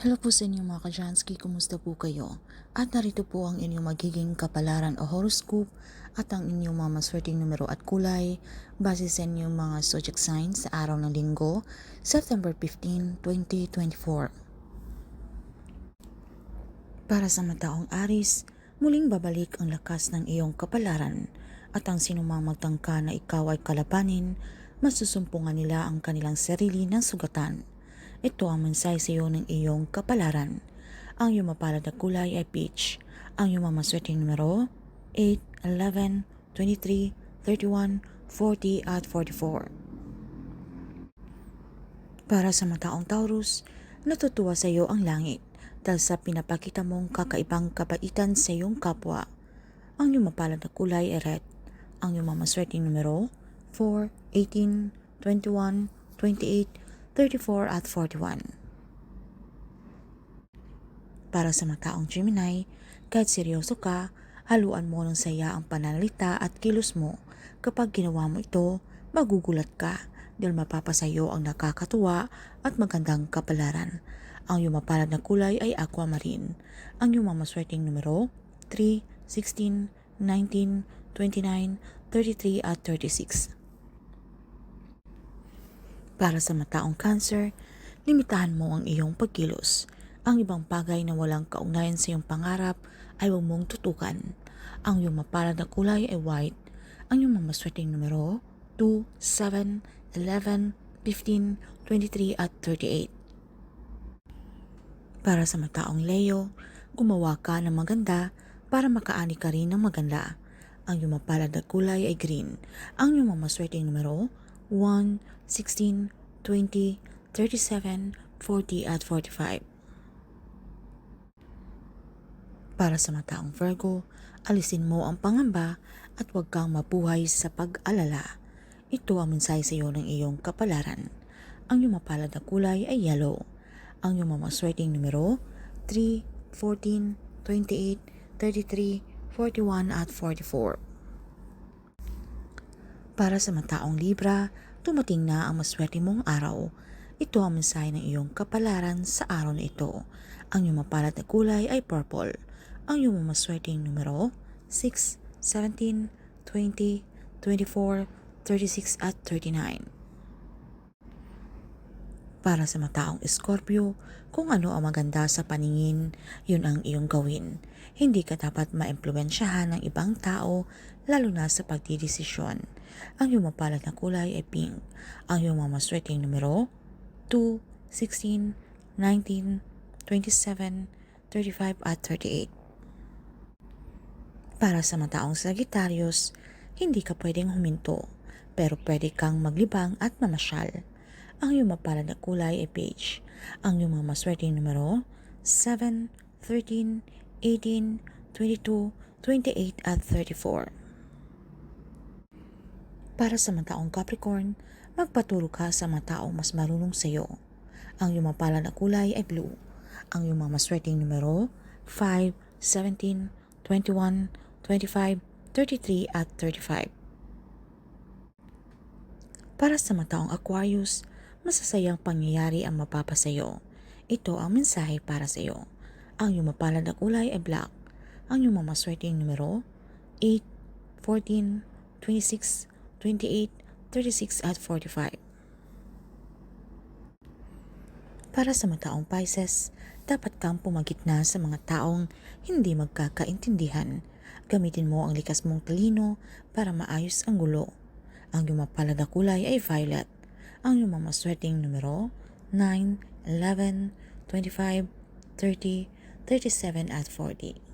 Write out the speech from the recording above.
Hello po sa inyo mga kajansky, kumusta po kayo? At narito po ang inyong magiging kapalaran o horoscope at ang inyong mga maswerteng numero at kulay base sa inyong mga zodiac signs sa araw ng linggo, September 15, 2024. Para sa mataong Aris, muling babalik ang lakas ng iyong kapalaran at ang sinumang magtangka na ikaw ay kalabanin, masusumpungan nila ang kanilang sarili ng sugatan. Ito ang mensahe sa iyo ng iyong kapalaran. Ang iyong mapalad na kulay ay peach. Ang iyong mamaswerteng numero 8, 11, 23, 31, 40 at 44. Para sa mataong Taurus, natutuwa sa iyo ang langit dahil sa pinapakita mong kakaibang kabaitan sa iyong kapwa. Ang iyong mapalad na kulay ay red. Ang iyong mamaswerteng numero 4, 18, 21, 28, 34 at 41. Para sa mataong Gemini, kahit seryoso ka, haluan mo ng saya ang pananalita at kilos mo. Kapag ginawa mo ito, magugulat ka dahil mapapasayo ang nakakatuwa at magandang kapalaran. Ang iyong mapalad na kulay ay aquamarine. Ang iyong mamaswerteng numero 3, 16, 19, 29, 33 at 36. Para sa mataong cancer, limitahan mo ang iyong pagkilos. Ang ibang bagay na walang kaugnayan sa iyong pangarap ay huwag mong tutukan. Ang iyong mapalad na kulay ay white. Ang iyong mamaswerteng numero 2, 7, 11, 15, 23 at 38. Para sa mataong Leo, gumawa ka ng maganda para makaani ka rin ng maganda. Ang iyong mapalad na kulay ay green. Ang iyong mamaswerteng numero 1, 16, 20, 37, 40 at 45. Para sa mataong Virgo, alisin mo ang pangamba at huwag kang mabuhay sa pag-alala. Ito ang mensahe sa iyo ng iyong kapalaran. Ang iyong mapalad na kulay ay yellow. Ang iyong mamaswerteng numero 3, 14, 28, 33, 41 at 44. Para sa mataong Libra, tumating na ang maswerte mong araw. Ito ang mensahe ng iyong kapalaran sa araw na ito. Ang iyong mapalad na kulay ay purple. Ang iyong maswerteng numero 6, 17, 20, 24, 36 at 39. Para sa mataong Scorpio, kung ano ang maganda sa paningin, yun ang iyong gawin. Hindi ka dapat maimpluwensyahan ng ibang tao, lalo na sa pagdidesisyon. Ang iyong mapalad na kulay ay pink. Ang iyong mamaswerteng numero 2, 16, 19, 27, 35 at 38. Para sa mataong Sagittarius, hindi ka pwedeng huminto, pero pwede kang maglibang at mamasyal. Ang iyong mapalad na kulay ay beige. Ang iyong mga maswerteng numero 7, 13, 18, 22, 28 at 34. Para sa mataong Capricorn, magpaturo ka sa mataong mas marunong sa iyo. Ang iyong mapalad na kulay ay blue. Ang iyong mga maswerteng numero 5, 17, 21, 25, 33 at 35. Para sa mataong Aquarius, masasayang pangyayari ang mapapasayo. Ito ang mensahe para sa iyo. Ang iyong mapalad na kulay ay black. Ang iyong mamaswerteng numero 8, 14, 26, 28, 36 at 45. Para sa mataong Pisces, dapat kang pumagitna sa mga taong hindi magkakaintindihan. Gamitin mo ang likas mong talino para maayos ang gulo. Ang iyong mapalad na kulay ay violet. Ang iyong mamaswerteng numero 9, 11, 25, 30, 37 at 40.